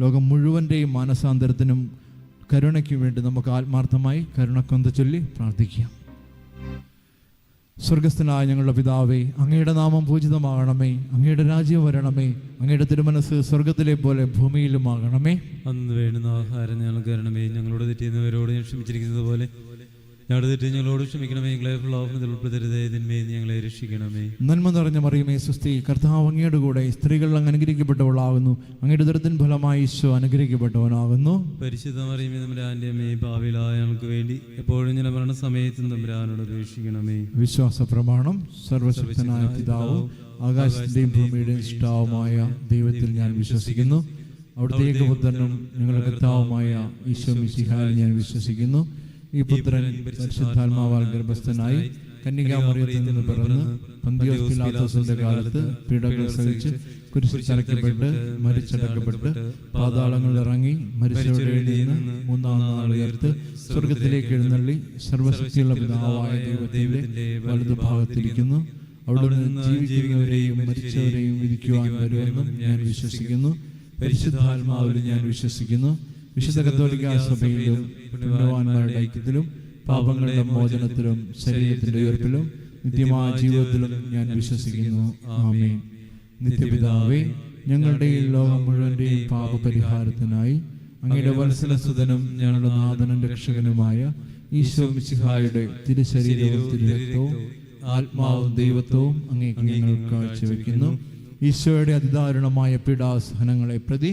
ലോകം മുഴുവന്റെയും മാനസാന്തരത്തിനും കരുണയ്ക്കും വേണ്ടി നമുക്ക് ആത്മാർത്ഥമായി കരുണക്കൊന്ത ചൊല്ലി പ്രാർത്ഥിക്കാം. സ്വർഗസ്ഥനായ ഞങ്ങളുടെ പിതാവേ അങ്ങയുടെ നാമം പൂജിതമാകണമേ. അങ്ങയുടെ രാജ്യം വരണമേ. അങ്ങയുടെ തിരുമനസ് സ്വർഗത്തിലെ പോലെ ഭൂമിയിലുമാകണമേ. അന്ന് വേണ്ടുന്ന ആഹാരം ഞങ്ങൾക്ക് തരണമേ. ഞങ്ങളോട് തെറ്റിയുന്നവരോട് ഞാൻ ക്ഷമിച്ചിരിക്കുന്നത് പോലെ ഞങ്ങളുടെ തെറ്റി ഞങ്ങളോട് ക്ഷമിക്കണമേ ഞങ്ങളെ ഫുള്ളാഫിനത്തിൽ ഉൾപ്പെടുത്തരുതേ ഇതിന്മേ ഞങ്ങളെ രക്ഷിക്കണമേ. നന്മ നിറഞ്ഞ മറിയുമേ സുസ്തി കർത്താവ് അങ്ങയുടെ കൂടെ സ്ത്രീകൾ അങ്ങ് അനുഗ്രഹിക്കപ്പെട്ടവളാകുന്നു. അങ്ങയുടെ ദുരത്തിൻ ഫലമായി ഈശോ അനുഗ്രഹിക്കപ്പെട്ടവനാകുന്നു. പരിശുദ്ധ മറിയുമേ അമ്മയെ ഭാവിയിലായ ഞങ്ങൾക്ക് വേണ്ടി എപ്പോഴും ഞങ്ങളുടെ മരണസമയത്തും തമ്പുരാനോട് അപേക്ഷിക്കണമേ. വിശ്വാസ പ്രമാണം സർവശക്തനായ പിതാവ് ആകാശത്തിന്റെയും ഭൂമിയുടെയും ഇഷ്ടാവുമായ ദൈവത്തിൽ ഞാൻ വിശ്വസിക്കുന്നു. അവിടുത്തെ ഏകപുത്രനും ഞങ്ങളുടെ കർത്താവുമായ ഈശോ ഞാൻ വിശ്വസിക്കുന്നു. ഈ പുത്രൻ പരിശുദ്ധാത്മാവാൽ ഗർഭസ്ഥനായി കന്യകാമറിയത്തിൽ നിന്ന് പിറന്ന് പന്തിയോസ് പിലാത്തോസിന്റെ കാലത്ത് പീഡകൾ സഹിച്ച് കുരിശിൽ തറയ്ക്കപ്പെട്ട് മരിച്ചടക്കപ്പെട്ട് പാതാളങ്ങളിൽ ഇറങ്ങി മരിച്ചവരുടെ നിന്ന് മൂന്നാം നാൾ ഉയർത്ത് സ്വർഗത്തിലേക്ക് എഴുന്നള്ളി സർവശക്തിയുള്ള പിതാവായ ദൈവത്തിന്റെ വലതുഭാഗത്തിരിക്കുന്നു. അവിടുന്ന് ജീവിക്കുന്നവരെയും മരിച്ചവരെയും വിധിക്കുവാൻ വരുമെന്നും ഞാൻ വിശ്വസിക്കുന്നു. പരിശുദ്ധാത്മാവിൽ ഞാൻ വിശ്വസിക്കുന്നു. വിശുദ്ധ കത്തോലിക്ക സഭയിലും പുണ്യവാന്മാരുടെ ഐക്യത്തിലും പാപങ്ങളുടെ മോചനത്തിലും ശരീരത്തിന്റെ ഉയർപ്പിലും നിത്യമായ ജീവിതത്തിലും ഞാൻ വിശ്വസിക്കുന്നു. ആമേ നിത്യപിതാവേ ഞങ്ങളുടെ ലോകം മുഴുവന്റെയും പാപപരിഹാരത്തിനായി അങ്ങയുടെ വത്സലസുതനും ഞങ്ങളുടെ നാഥനും രക്ഷകനുമായ ഈശോ മിശിഹായുടെ തിരുശരീരവും തിരുരക്തവും ആത്മാവും ദൈവത്വവും അങ്ങേക്ക് ഞങ്ങൾ കാഴ്ചവെക്കുന്നു. ഈശോയുടെ അതിദാരുണമായ പീഡാസഹനങ്ങളെ പ്രതി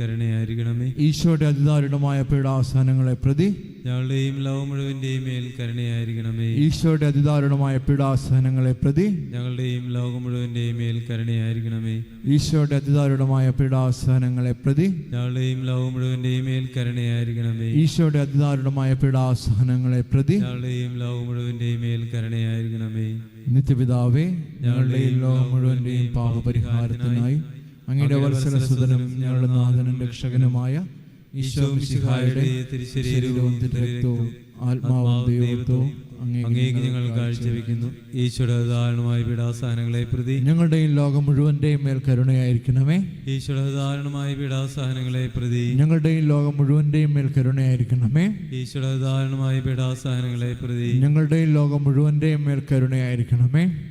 കരുണയായിരിക്കണമേ. ഈശോയുടെ അതിദാരുണമായ പീഡാവസാനങ്ങളെ പ്രതി ഞങ്ങളുടെയും ലോകം മുഴുവന്റെയും മേൽ കരുണയായിരിക്കണമേ. ഈശോയുടെ അതിദാരുണമായ പീഡാവസാനങ്ങളെ പ്രതി ഞങ്ങളുടെയും ലോകം മുഴുവന്റെയും മേൽ കരുണയായിരിക്കണമേ. ഈശോയുടെ അതിദാരുണമായ പീഡാവസാനങ്ങളെ പ്രതി ഞങ്ങളുടെയും ലോകം മുഴുവന്റെയും മേൽ കരുണയായിരിക്കണമേ. ഈശോയുടെ അതിദാരുണമായ പീഡാവസാനങ്ങളെ പ്രതി ഞങ്ങളുടെയും ലോകം മുഴുവന്റെയും മേൽ കരുണയായിരിക്കണമേ. നിത്യപിതാവേ ഞങ്ങളുടെയും ലോകം മുഴുവന്റെയും പാപപരിഹാരത്തിനായി അങ്ങയുടെ വത്സലസുതനും ഞങ്ങളുടെ നാഥനും രക്ഷകനുമായ ഈശോ മിശിഹായുടെ തിരുശരീരവും തിരുരക്തവും ആത്മാവും ദൈവത്വവും അങ്ങേക്ക് ഞങ്ങൾ കാഴ്ചവെക്കുന്നു. ഈശോയുടെ പീഡാസഹനങ്ങളെ പ്രതി ഞങ്ങളുടെയും ലോകം മുഴുവന്റെയും മേൽ കരുണയായിരിക്കണമേ. ഈശോയുടെ പീഡാസഹനങ്ങളെ പ്രതി ഞങ്ങളുടെയും ലോകം മുഴുവന്റെയും മേൽ കരുണയായിരിക്കണമേ. ഈശോയുടെ പീഡാസഹനങ്ങളെ പ്രതി ഞങ്ങളുടെയും ലോകം മുഴുവന്റെയും മേൽ കരുണയായിരിക്കണമേ.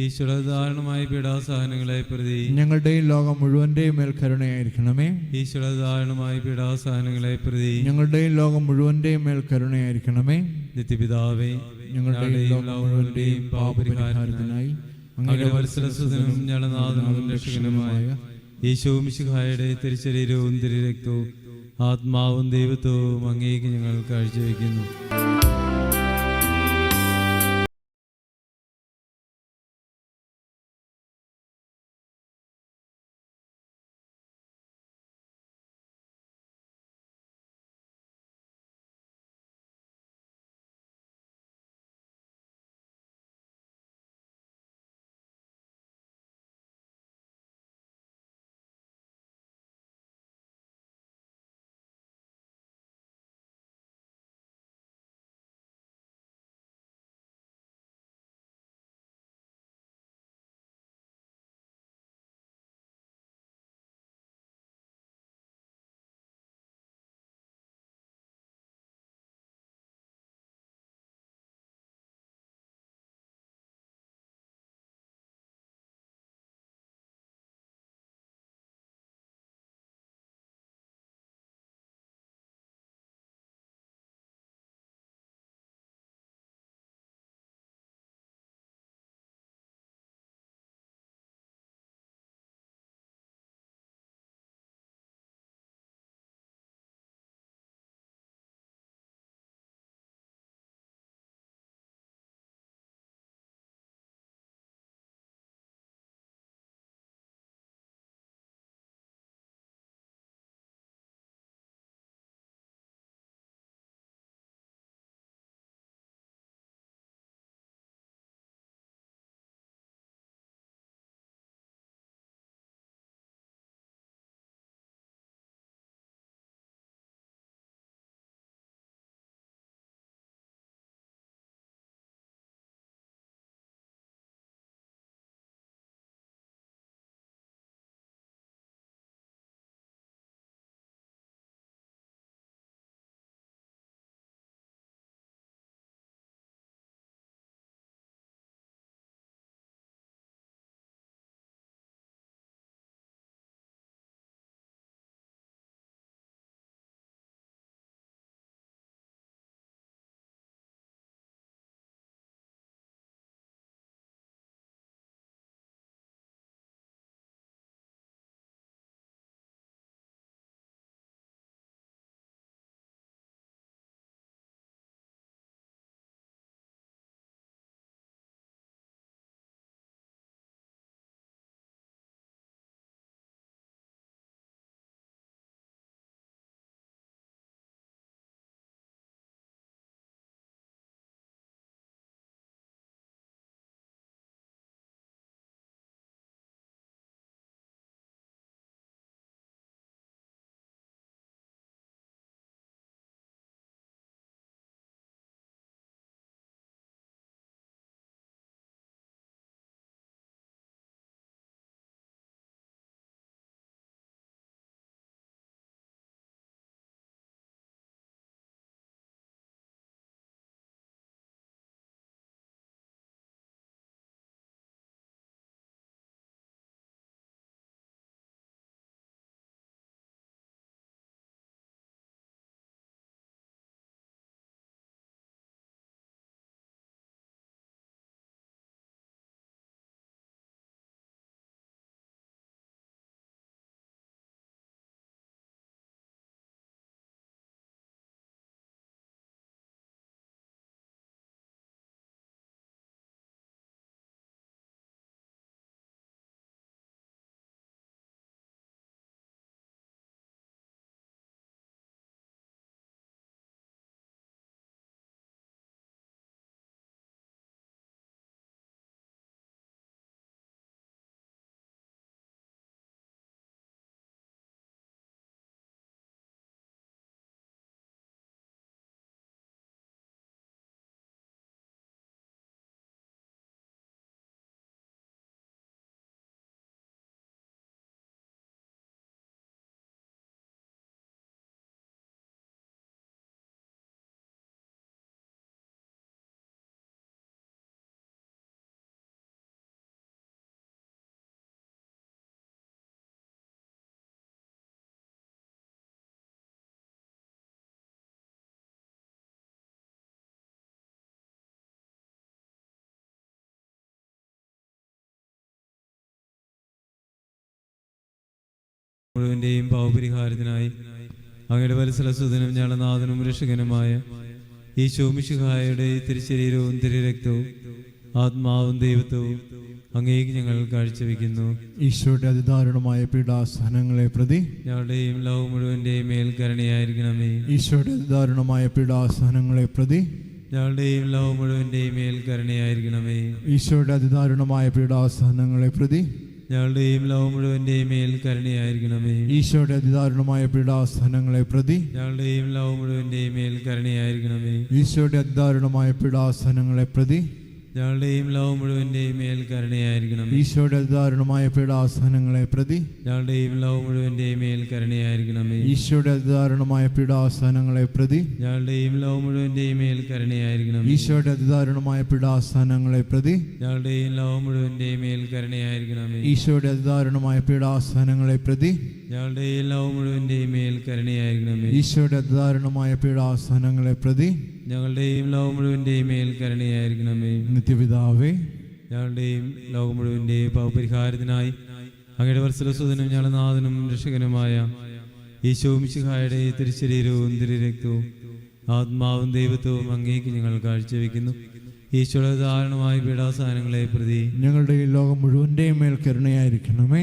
ഈശ്വര ധാരണമായ പീഡാസഹനങ്ങളെ പ്രതി. ഞങ്ങളുടെയും ലോകം മുഴുവന്റെയും മേൽ കരുണയായിരിക്കണമേ. ഈശ്വര ധാരണമായ പീഡാസഹനങ്ങളെ പ്രതി. ഞങ്ങളുടെയും ലോകം മുഴുവന്റെയും മേൽ കരുണയായിരിക്കണമേ. നിത്യപിതാവേ ഞങ്ങളുടെയും ലോകം മുഴുവന്റെയും പാപപരിഹാരത്തിനായി അങ്ങയുടെ വത്സരസുതനും രക്ഷകനുമായ തിരിച്ചരീരവും തിരുരക്തവും ആത്മാവും ദൈവത്വവും അങ്ങേക്ക് ഞങ്ങൾ കാഴ്ചവെക്കുന്നു. മുഴുവന്റെയും പാവപരിഹാരത്തിനായി അങ്ങയുടെ വത്സലസുതനും ഞങ്ങളുടെ നാഥനും രക്ഷകനുമായ ഈശോ മിശിഹായുടെ തിരുശരീരവും തിരുരക്തവും ആത്മാവും ദൈവത്വവും അങ്ങേക്ക് ഞങ്ങൾ കാഴ്ചവെക്കുന്നു. ഈശോയുടെ അതിദാരുണമായ പീഡാസഹനങ്ങളെ പ്രതി ഞങ്ങളുടെയും ലോകം മുഴുവന്റെയും മേൽ കരുണയായിരിക്കണമേ. ഈശോയുടെ അതിദാരുണമായ പീഡാസഹനങ്ങളെ പ്രതി ഞങ്ങളുടെയും ലോകം മുഴുവന്റെയും മേൽ കരുണയായിരിക്കണമേ. ഈശോയുടെ അതിദാരുണമായ പീഡാസഹനങ്ങളെ പ്രതി ഞങ്ങളുടെയും ലോകം മുഴുവന്റെയും മേൽ കരുണയായിരിക്കണമേ. ഈശോയുടെ അതിദാരുണമായ പീഡാസഹനങ്ങളെ പ്രതി ഞങ്ങളുടെയും ലോകം മുഴുവന്റെയും മേൽ കരുണയായിരിക്കണമേ. ഈശോയുടെ അതിദാരുണമായ പീഡാസഹനങ്ങളെ പ്രതി ഞങ്ങളുടെയും ലോകം മുഴുവന്റെയും മേൽ കരുണയായിരിക്കണം. ഈശോയുടെ ദാരുണമായ പീഡാസനങ്ങളെ പ്രതി ഞങ്ങളുടെയും ലോകം മുഴുവന്റെയും മേൽ കരുണയായിരിക്കണമേ ഈശോയുടെ ദാരുണമായ പീഡാസനങ്ങളെ പ്രതി ഞങ്ങളുടെയും ലോകം മുഴുവന്റെയും മേൽ കരുണയായിരിക്കണം. ഈശോയുടെ ദാരുണമായ പീഡാസനങ്ങളെ പ്രതി ഞങ്ങളുടെയും ലോകം മുഴുവന്റെയും മേൽ കരുണയായിരിക്കണമേ ഈശോയുടെ ദാരുണമായ പീഡാസനങ്ങളെ പ്രതി ഞങ്ങളുടെയും ലോകം മുഴുവന്റെയും മേൽ കരുണയായിരിക്കണമേ ഈശോയുടെ ദാരുണമായ പീഡാസനങ്ങളെ പ്രതി ഞങ്ങളുടെയും ലോകം മുഴുവന്റെയും മേൽ കരുണയായിരിക്കണമേ. നിത്യപിതാവേ ഞങ്ങളുടെയും ലോകം മുഴുവന്റെയും പാവപരിഹാരത്തിനായി അങ്ങയുടെ വത്സലസുതനും ഞങ്ങളുടെ നാഥനും രക്ഷകനുമായ ഈശോ മിശിഹായുടെ തിരുശരീരവും തിരുരക്തവും ആത്മാവും ദൈവത്വവും അങ്ങേക്ക് ഞങ്ങൾ കാഴ്ചവെക്കുന്നു. ഈശോയുടെ ധാരണമായ പീഡാസാനങ്ങളെ പ്രതി ഞങ്ങളുടെ ഈ ലോകം മുഴുവന്റെയും മേൽ കരുണയായിരിക്കണമേ.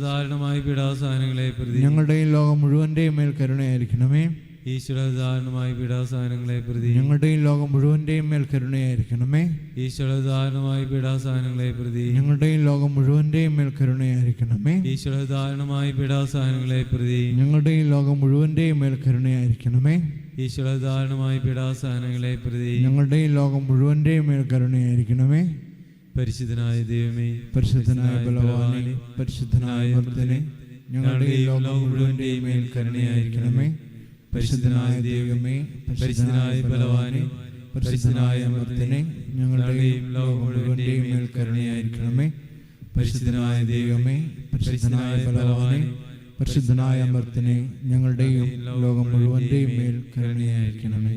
ധാരണമായ പീഡാസാനങ്ങളെ പ്രതി ഞങ്ങളുടെ ഈ ലോകം മുഴുവന്റെയും മേൽ കരുണയായിരിക്കണമേ. ധാരണമായ പീഡാസാനങ്ങളെ പ്രതി ഞങ്ങളുടെ ഈ ലോകം മുഴുവന്റെയും മേൽ കരുണയായിരിക്കണമേ. ധാരണമായ പീഡാസാനങ്ങളെ പ്രതി ഞങ്ങളുടെ ഈ ലോകം മുഴുവന്റെയും മേൽ കരുണയായിരിക്കണമേ. ധാരണമായ പീഡാസാനങ്ങളെ പ്രതി ഞങ്ങളുടെ ഈ ലോകം മുഴുവന്റെയും മേൽ കരുണയായിരിക്കണമേ. ധാരണമായ പീഡാസാനങ്ങളെ പ്രതി ഞങ്ങളുടെ ഈ ലോകം മുഴുവന്റെയും മേൽ കരുണയായിരിക്കണമേ. പരിശുദ്ധനായ ദൈവമേ പരിശുദ്ധനായ ബലവാനെ പരിശുദ്ധനായ മർദ്ദനെ ഞങ്ങളുടെ ഈ ലോകം മുഴുവന്റെയും മേൽ കരുണയായിരിക്കണമേ. പരിശുദ്ധനായ ദൈവമേ പരിശുദ്ധനായ ബലവാനെ പരിശുദ്ധനായ മർദ്ദനെ ഞങ്ങളുടെ ഈ ലോകം മുഴുവന്റെയും മേൽ കരുണയായിരിക്കണമേ. പരിശുദ്ധനായ ദൈവമേ പരിശുദ്ധനായ ബലവാനെ പരിശുദ്ധനായ മർദ്ദനെ ഞങ്ങളുടെയും ലോകം മുഴുവന്റെയും മേൽ കരുണയായിരിക്കണമേ.